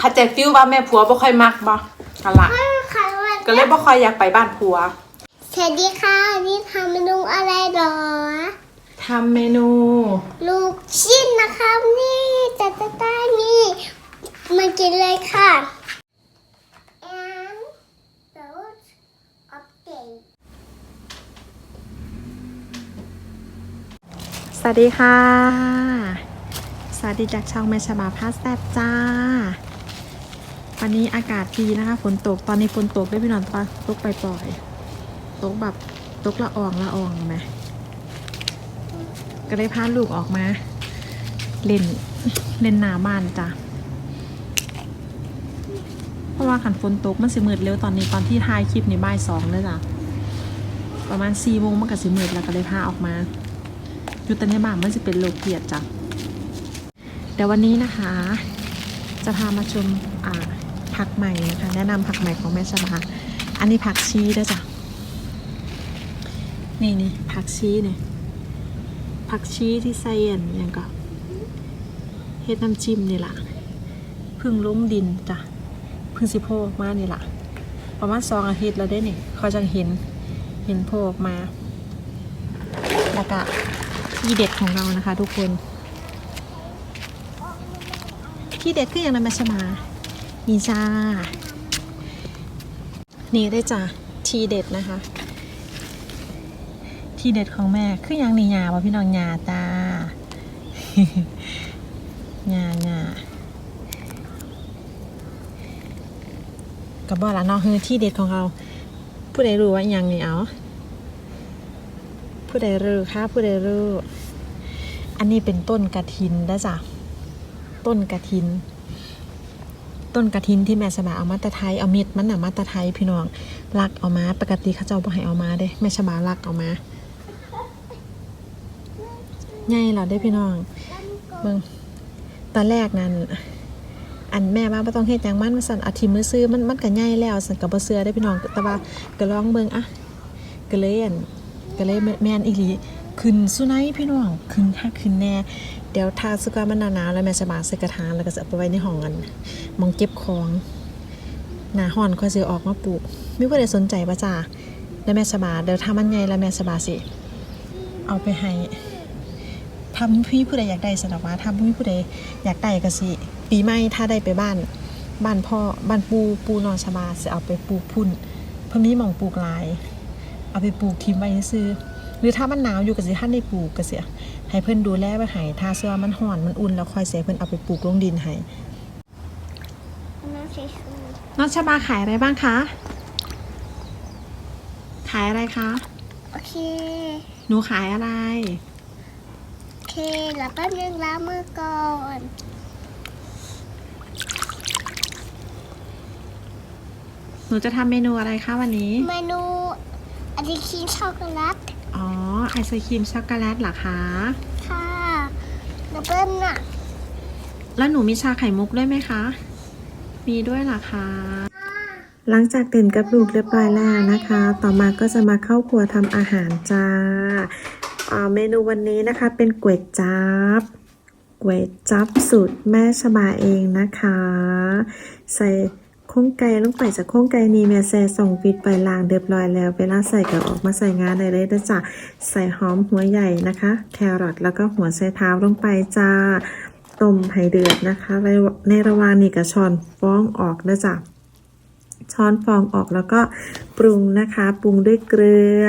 ถ้าใจฟิวว่าแม่ผัวบ่ค่อยมักบ่กันละค่ะวันก็เลยบ่ค่อยอยากไปบ้านผัวสวัสดีค่ะนี่ทำเมนูอะไรหรอทำเมนู ลูกชิ้นนะคะนี่จัดตานี่มากินเลยค่ะ and those update สวัสดีค่ะ สวัสดีจากช่องแม่ชบาพาสแซบจ้า วันนี้อากาศดีนะคะฝนตกตอนนี้ฝนตกได้พี่นอนตะตกไปปล่อยๆตกแบบตกละอองละอองไหมก็เลยพาลูกออกมา เล่นเล่นหนาบ้านจ้ะเพราะว่าขันฝนตกมันสิมืดเร็วตอนนี้ตอนที่ถ่ายคลิปนี่บ่ายสองเลยจ้ะประมาณสี่โมงมันก็สิมืดแล้วก็เลยพาออกมาอยู่แต่ในบ้านมันจะเป็นโลเกียดจ้ะเดี๋ยววันนี้นะคะ จะพามาชมอ่า ผักใหม่นะคะแนะนำผักใหม่ของแม่ชบาอันนี้ผักชีด้วยจ้ะนี่นี่ผักชีเนี่ยผักชีที่ใส่อันอย่างก็เฮ็ดน้ำจิ้มนี่ล่ะเพึ่งล้มดินจ้ะเพึ่งสิโผล่ออกมานี่ล่ะประมาณสองอาทิตย์แล้วได้นี่เขาจังเห็นเห็นโผล่ออกมาแล้วก็ที่เด็ดของเรานะคะ ทุกคนที่เด็ดคืออย่างไรมาชมา นี่จ้า นี่ได้จ้ะทีเด็ดนะคะ ทีเด็ดของแม่คืออย่างนี่ยาว่ะพี่น้องยาจ้ายายากับบ่ละนาะคือที่เด็ดของเรา ผู้ใดรู้ว่าย่างนี้เอาผู้ใดรู้ค่ะผู้ใดรู้ อันนี้เป็นต้นกระถินนะจ๊ะต้นกระถิน ต้นกระถินที่แม่สบาเอามาตะไทยเอาเม็ดมันน่ะมาตะไทยพี่น้องลักเอามาปกติเขาเจ้าบ่ให้เอามาเด้แม่สบาลักเอามาใหญ่เหรอได้พี่น้องเบิ่งตอนแรกนั้นอันแม่ว่าบ่ต้องเฮ็ดหยังมันมาสั่นอาทิมื้อซื้อมันมันก็ใหญ่แล้วสั่นก็บ่เชื่อได้พี่น้องแต่ว่าก็ลองเบิ่งอะก็เลยอั่นก็เลยแมนอีหลีขึ้นสุนัยพี่น้องขึ้นถ้าขึ้นแน่ เดี๋ยวทาสุกามันหนาๆแล้วแม่จะบาใส่กระถางแล้วก็จะเอาไปไว้ในห้องกันมองเก็บของหนาห่อนค่อยซื้อออกมาปลูกไม่ผู้ใดสนใจป่ะจ้าแล้วแม่สบาเดี๋ยวถ้ามันใหญ่แล้วแม่สบาสิ เอาไปให้ทำพี่ผู้ใดอยากได้สนอกว่าทำพี่ผู้ใดอยากได้ก็สิ ปีใหม่ถ้าได้ไปบ้าน บ้านพ่อบ้านปูปูนอนชบาจะเอาไปปลูกพุ่น เพิ่นมีหมองปลูกลาย เอาไปปลูกทิ้งไว้ซื้อ หรือถ้ามันหนาวอยู่ก็สิท่านได้ปลูกก็เสียให้เพิ่นดูแลไปให้ถ้าเสื้อมันห่อนมันอุ่นแล้วค่อยเสียเพิ่นเอาไปปลูกลงดินให้น้ำสีชูน้องชบาขายอะไรบ้างคะขายอะไรคะโอเคหนูขายอะไรโอเคแล้วแป๊บนึงล้างมือก่อนหนูจะทำเมนูอะไรคะวันนี้ เมนูไอติมครีมช็อกโกแลตอ๋อ ไอศครีมช็อกโกแลตเหรอคะ ค่ะแล้วเปิ้ลน่ะ แล้วหนูมีชาไข่มุกด้วยไหมคะ มีด้วยเหรอคะ หลังจากตื่นกับลูกเรียบร้อยแล้วนะคะ ต่อมาก็จะมาเข้าครัวทำอาหารจ้าอ่าเมนูวันนี้นะคะเป็นก๋วยจั๊บก๋วยจั๊บสูตรแม่ชบาเองนะคะ ใส่ โค้งไก่ลงไปจากโค้งไก่นี้แม่ใส่ส่งฟิตไปล้างเรียบร้อยแล้วเวลาใส่ก็ออกมาใส่งานได้เลยนะจ๊ะใส่หอมหัวใหญ่นะคะ แครอทแล้วก็หัวไชเท้าลงไปจ้าต้มให้เดือดนะคะ ในในระหว่างนี้ก็ช้อนฟองออกนะจ๊ะช้อนฟองออกแล้วก็ปรุงนะคะ ปรุงด้วยเกลือ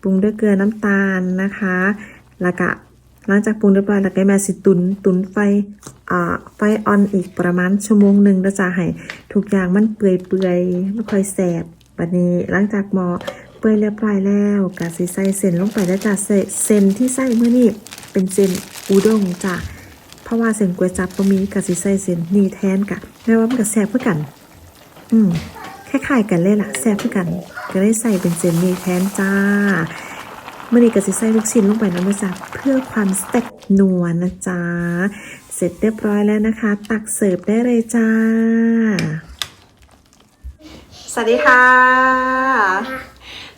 ปรุงด้วยเกลือน้ำตาลนะคะแล้วก็ หลังจากปรุงเรียบร้อยแล้วก็แม่สิตุนตุนไฟอ่าไฟออนอีกประมาณชั่วโมงหนึ่งแล้วจะให้ทุกอย่างมันเปื่อยเปื่อยๆไม่ค่อยแสบบัดนี้หลังจากหมอเปื่อยเรียบร้อยแล้วก็สิใส่เส้นลงไปแล้วจ้ะเส้นเสนที่ใส่เมื่อนี้เป็นเส้นอุด้งจ้ะเพราะว่าเส้นก๋วยจับก็มีกะสิใส่เส้นนี่แทนกะแม่ว่ามันก็แสบเพื่อกัน อืมคล้ายๆกันเลยล่ะแซ่บคือกัน ก็ได้ใส่เป็นเจนนี่แทนจ้า มื่อนี้ก็จะใส่ลูกชิ้นลงไปนะจ๊ะเพื่อความสเต็กนัวนะจ๊ะ เสร็จเรียบร้อยแล้วนะคะ ตักเสิร์ฟได้เลยจ้า สวัสดีค่ะ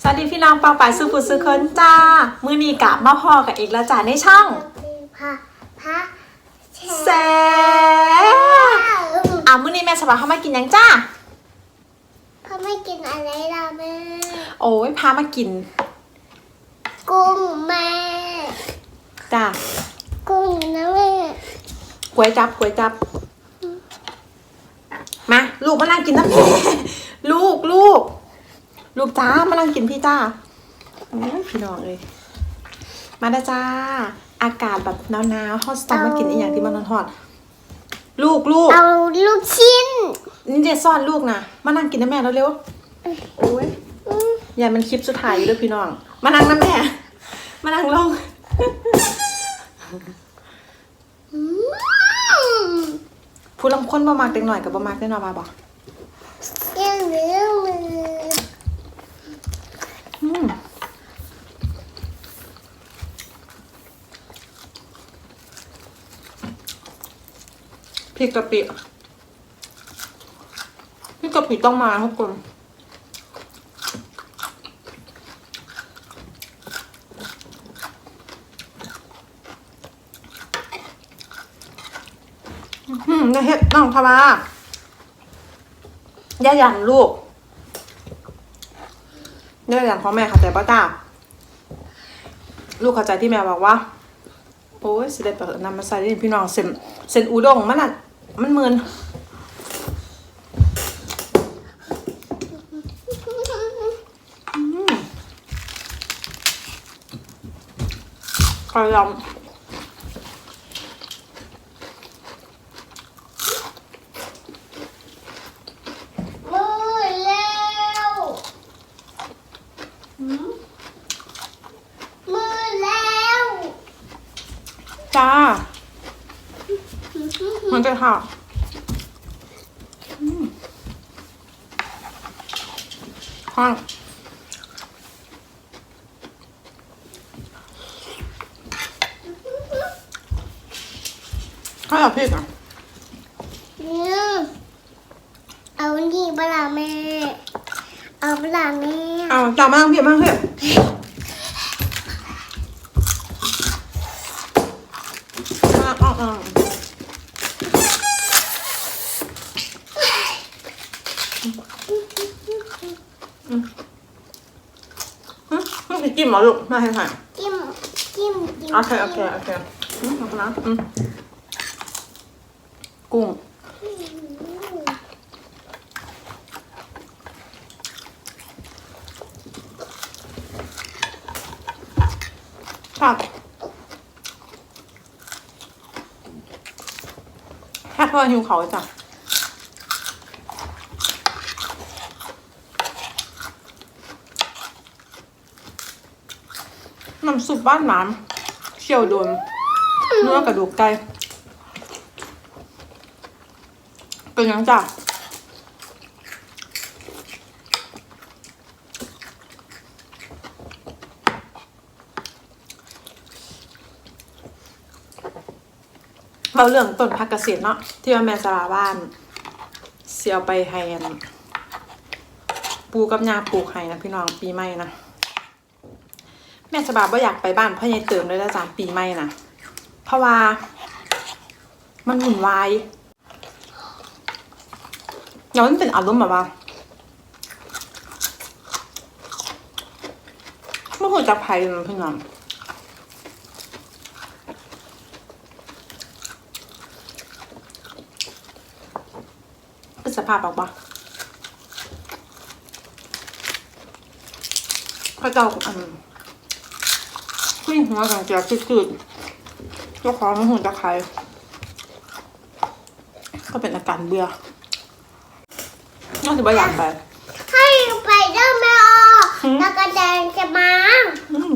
สวัสดีพี่น้องเปาป่ายสุขุสุคนจ้า มือนี้กลับมาพอกับอีกแล้วจ้าในช่องพระพระแซ่บเอามื้อนี้แม่สบายเข้ามากินหยังจ้าเขาไม่กินอะไรล่ะแม่ โอ้ยพามากิน กุ้งแม่ จ้ากุ้งนะแม่ก๋วยจับก๋วยจับ มา ลูกมานั่งกินน้ำแม่ลูกลูก ลูกจ้ามานั่งกินพี่จ้าโอ้ยพี่น้องเลย มาได้อจ้า อากาศแบบหนาวๆฮอตสตอมมากินอีกอย่างที่มันฮอตๆลูกลูกเอาลูกชิ้น นี่เดี๋ยวซ่อนลูกนะมานั่งกินน้ำแม่เร็วๆโอ้ย อืมอย่ามันคลิปสุดท้ายอยู่ด้วยพี่น้อง มานั่งน้ำแม่มานั่งลงอืมผู้ลำค้นบ่มากเด็กหน่อยกับบ่มากได้หน่อยมาบอกยังเหลือมือพริกกะปิพริกกะปิต้องมาทุกคน อืมได้เฮ็ดน้องทวาย่าหยันลูกย่าหยันของแม่ค่ะแต่ป้าจ้าลูกเข้าใจที่แม่บอกว่าโอ้ยสิได้เปิดนำมาใส่ได้พี่น้องเส้นเส้นอูด้งมันอะมันเหมึนกระยำมือแล้วหืมมือแล้ว จ้า มันจะค่ะอืมห้องข้าวกับพริกอะเนี่ยเอานี่เปล่าแม่ เอาเปล่าแม่ เอาจับมาทั้งพี่มาเฮ้ยมาเอาเอาอืมอืมอื มกินเหรอลูกมาให้ถ่ายจิ้มจิ้มจิ้มโอเคโอเคโอเคอืมขอบคุณนะอืมกุ้งชอบแค่เพื่อหิวเขาจ้ะ น้ำซุปบ้านหน้ำเคี่ยวโดนเนื้อกระดูกไก่เป็นยังจ้ะเราเรื่องต้นพักเกษตรเนาะที่ว่าแม่สลาบ้านเสียเอาไปให้อันปูกับยาปลูกให้นะพี่น้องปีใหม่นะ แม่สบายว่าอยากไปบ้านพ่อใหญ่เติมเลยนะจ๊ะปีใหม่นะเพราะว่า มันหุ่นวายแล้วมันเป็นอารมณ์แบบว่าไม่ควรจะภัยนะพี่น้องเป็นสภาพแบบว่าพระเจ้าอัน ไม่หัวกังเจียคืดๆเจ้าของมันหุ่นตะไคร้ก็เป็นอาการเบื่อน่าจะไม่อยากไปให้ไปเดินไม่ออกหืมแล้วก็เดินจะมาอืม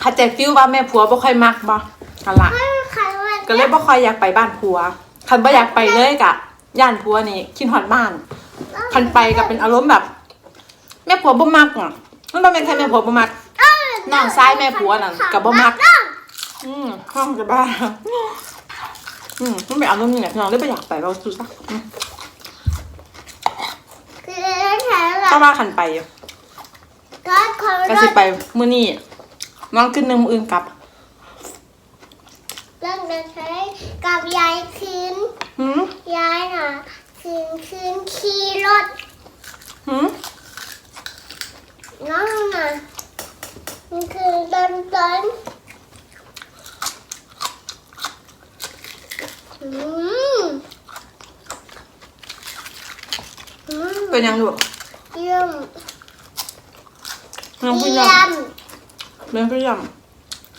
เข้าใจฟิลว่าแม่ผัวบ่ค่อยมักบ่กันละให้ใครว่าก็เลยบ่ค่อยอยากไปบ้านผัวคันบ่อยากไปเลยกะ ย่านผัวนี่คิดฮอดบ้านคันไปก็เป็นอารมณ์แบบ แม่ผัวบ่มักอะ มันบ่แม่นแค่แม่ผัวบ่มักน้องซ้ายแม่ผัวนั่นกับบ่มัก อืมห้องจะบ้า อืมมันเป็นอารมณ์นี่แหละพี่น้องเลยบ่อยากไปเราดูซะอืมคือแถวหลัถ้างว่าคันไปอยู่ก็คนก็รสิถไปมื้อนี้น้องขึ้นหนึงมื้ออื่นกลับ เรื่องเดินใช้กับยายคืนขี่รถหืม น้องน่ะมันคือเดินเดินอืมอืมเป็นยังลูกเยี่ยมน้ำพี่เยี่ยยมำเลี้ยงพี่ย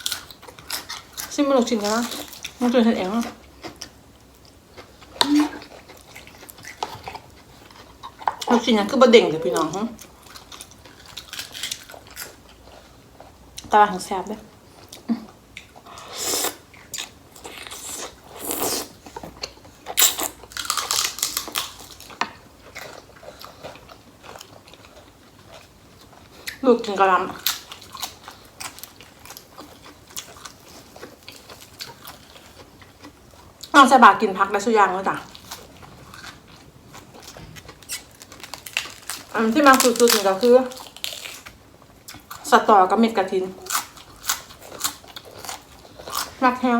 ำชิมมาลูกชิมกันนะน้องจุนเห็นเองอะลูกชิ้นนั้นคือบะเด่งเดี๋ยวพี่น้องฮะ ตาของแซบเด้อลูกกินกะล่ำน้องใส่บาตรกินพักได้สุยางแล้วจ้ะอันที่มาสุดๆนี่ก็คือ สตอกับเม็ดกระทินรักแห้ง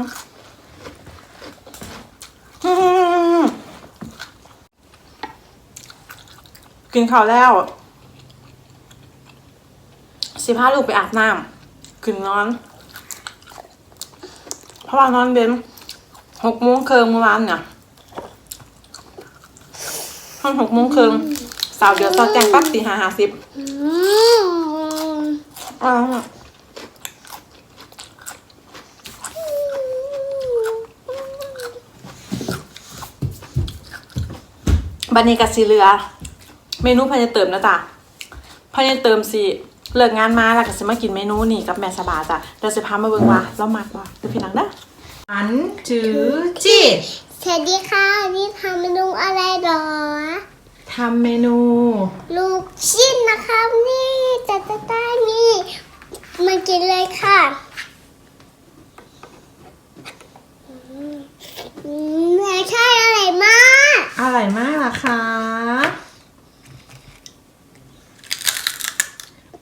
กินข้าวแล้วสิพาลูกไปอาบน้ำขึ้นนอน เพราะว่านอนเบนหกโมงเคิงเมื่อวานเนี่ยตอนหกโมงเคิงสาวเดือดซอแจงปั๊บตีห้าห้าสิบ อ่าบันนี้กับสีเหลือ เมนูพายเติมนะจ๊ะพายเติมสิเลิกงานมาแล้วก็สิมากินเมนูนี่กับแม่สบาจ้ะเดี๋ยวสิพามาเบิ่งว่าเรามักว่าดูพี่นังนะอันถือจีสวัสดีค่ะ นี่ทำเมนูอะไรหรอ ทำเมนู ลูกชิ้นนะคะนี่จัดจ้านี่มากินเลยค่ะอืมแม่ใช่อะไรมากอร่อยมากล่ะคะ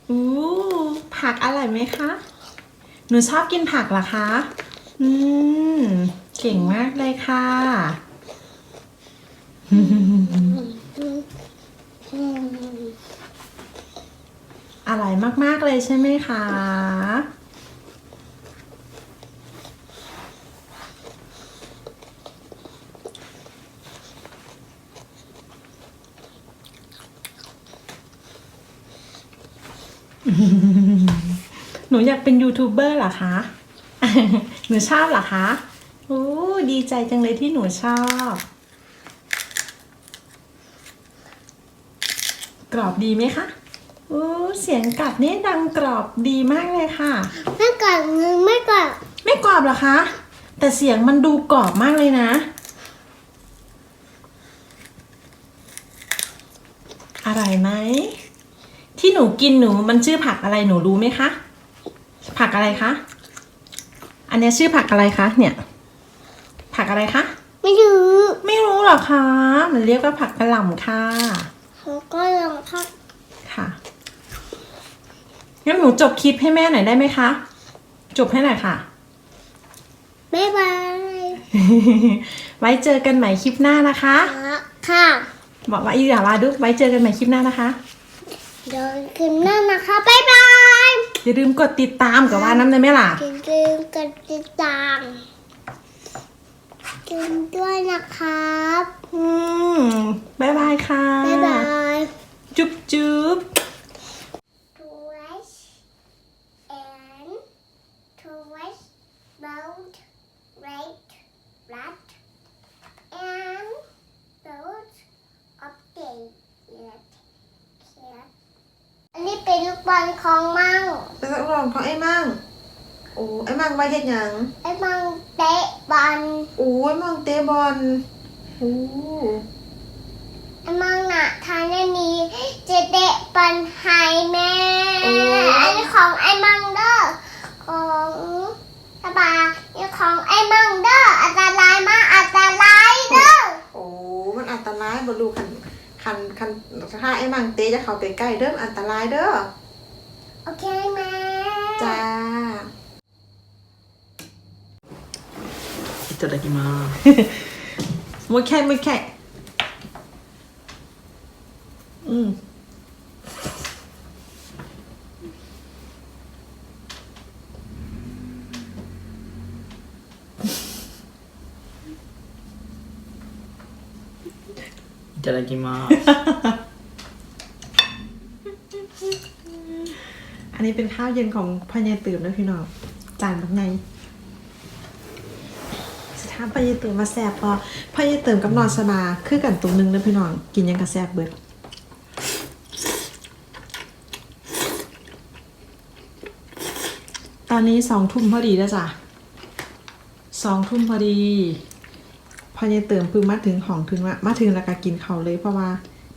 อู้ผักอร่อยไหมคะ หนูชอบกินผักเหรอคะ อืม เก่งมากเลยค่ะ อร่อยมากๆเลยใช่ไหมคะ หนูอยากเป็นยูทูบเบอร์เหรอคะ หนูชอบเหรอคะ โอ้ ดีใจจังเลยที่หนูชอบ กรอบดีไหมคะโอ้เสียงกัดนี่ดังกรอบดีมากเลยค่ะ ไม่ก่อนไม่ก่อนไม่กรอบเหรอคะ แต่เสียงมันดูกรอบมากเลยนะอร่อยไหมที่หนูกินหนูมันชื่อผักอะไรหนูรู้ไหมคะ ผักอะไรคะ อันเนี้ยชื่อผักอะไรคะเนี่ย ผักอะไรคะ ไม่รู้ ไม่รู้หรอคะ มันเรียกว่าผักกระหล่ำค่ะ เขาก็ลองค่ะค่ะงั้นหนูจบคลิปให้แม่หน่อยได้ไหมคะ จบให้หน่อยค่ะ บ๊ายบาย ไว้เจอกันใหม่คลิปหน้านะคะ ค่ะ บอกว่าอีอย่าว่าดุไว้เจอกันใหม่คลิปหน้านะคะ เดินขึ้นนั่นนะคะ บ๊ายบาย อย่าลืมกดติดตามกับว่าน้ำได้ไหมล่ะ อย่าลืมกดติดตาม กันด้วยนะครับ อืมบ๊ายบายค่ะ บ๊ายบายจุ๊บจุ๊บ Twice and twice boat right rat and boat update it cat อันนี้เป็นลูกบอลของมังเป็นสักรองของไอ้มั่งโอ้ไอ้มั่งไว้เฮ็ดหยัง ไอ้มังเตะบอ ลโอ้ไอ้มั่งเตะบอลโอ้ไอ้มังน่ะทานอันนี้จะเตะบอลให้แม่อันนี้ของไอ้มังเด้อของสบายนี่ของไอ้มังเด้ออันตรายมากอันตรายเด้อโอ้มันอันตรายบ่ลูกคันคันคันถ้าไอ้มั่งเตะจะเข้าไปใกล้เด้ออันตรายเด้อโอเคแม่จ้าいただきます。もう一回もう一回 อืม いただきます อันนี้เป็นข้าวเย็นของพ่อใหญ่ตื่มนะพี่น้องจานแบบไงส ถานพ่อใหญ่ตื่มมาแซ่บพอพ่อใหญ่ตื่มกับนอนสบาคือกันตรงนึงนะพี่น้องกินยังกระแซ่บเบิดตอนนี้สองทุ่มพอดีแล้วจ้ะสองทุ่มพอดีพอใหญ่เติมพิ่งมาถึงห้องถึงว่ามาถึงแล้วก็กินเขาวเลยเพราะว่า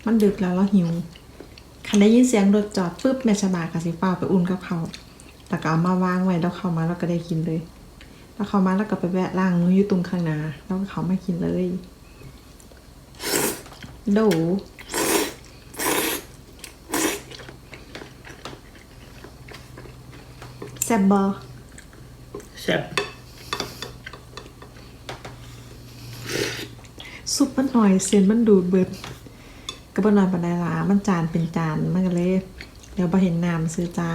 มันดึกแล้วเราหิวคันได้ยินเสียงรถจอดปุ๊บแม่ชะบากะสิฟ้าไปอุ่นกับเขาวแล้วก็เอามาวางไว้แล้วเข้ามาแล้วก็ได้กินเลย แล้วเข้ามาแล้วก็ไปแวะล่างนู้นอยู่ตรงข้างหน้าแล้วก็เขามากินเลยดูแซ่บบอแซ่บซุปมันหน่อยเส้นมันดูดเบิดก็บ่นอนปันไดละมันจานเป็นจานมันก็เลย เดี๋ยวบ่เห็นน้ำซื้อจ้า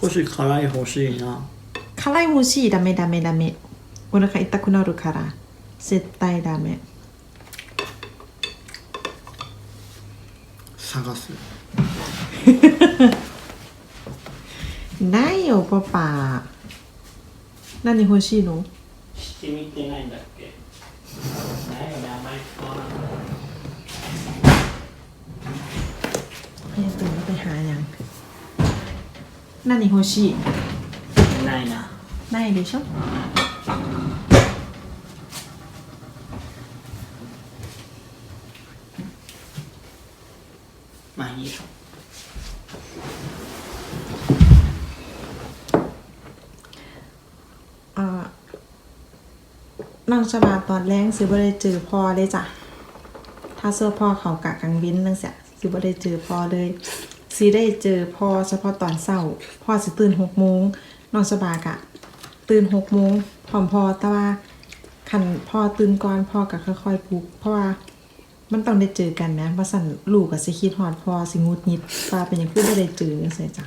少し辛い欲しいな辛い欲しいダメダメダメお腹痛くなるから絶対ダメ探すないよパパ何欲しいのしてみてないんだっけないよねあんまり使わなかっให้ตื่นแล้วไปหายัง 何欲しいたないなないでしょまあいいよ เอ่อน้องชบาตอนแรงซื้อบ่ได้เจอพ่อเลยจ้ะ ถ้าเสื้อพ่อเขากะกลางวินนั่งเสียซื้อบ่ได้เจอพ่อเลย ซีได้เจอพ่อเฉพาะตอนเช้าพ่อสิตื่นหกโมงน้องชบากะ ตื่นหกโมงพร้อมพ่อแต่ว่าคันพ่อตื่นก่อนพ่อก็ค่อยๆปลุกเพราะว่ามันต้องได้เจอกันนะว่าสั่นลูกก็สิคิดฮอดพ่อสิงุดหงิดว่าเป็นหยังคือบ่ได้เจอจังซี่จ้ะ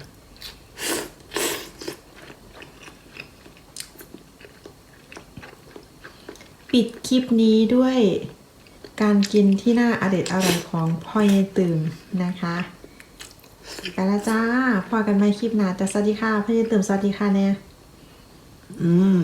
ปิดคลิปนี้ด้วยการกินที่น่าอเด็ดอร่อยของพ่อยายตื่มนะคะ กันละจ้าพอกันไหมคลิปหนาแต่สวัสดีค่ะพี่ยืตื่นสวัสดีค่ะเนี่ยอืม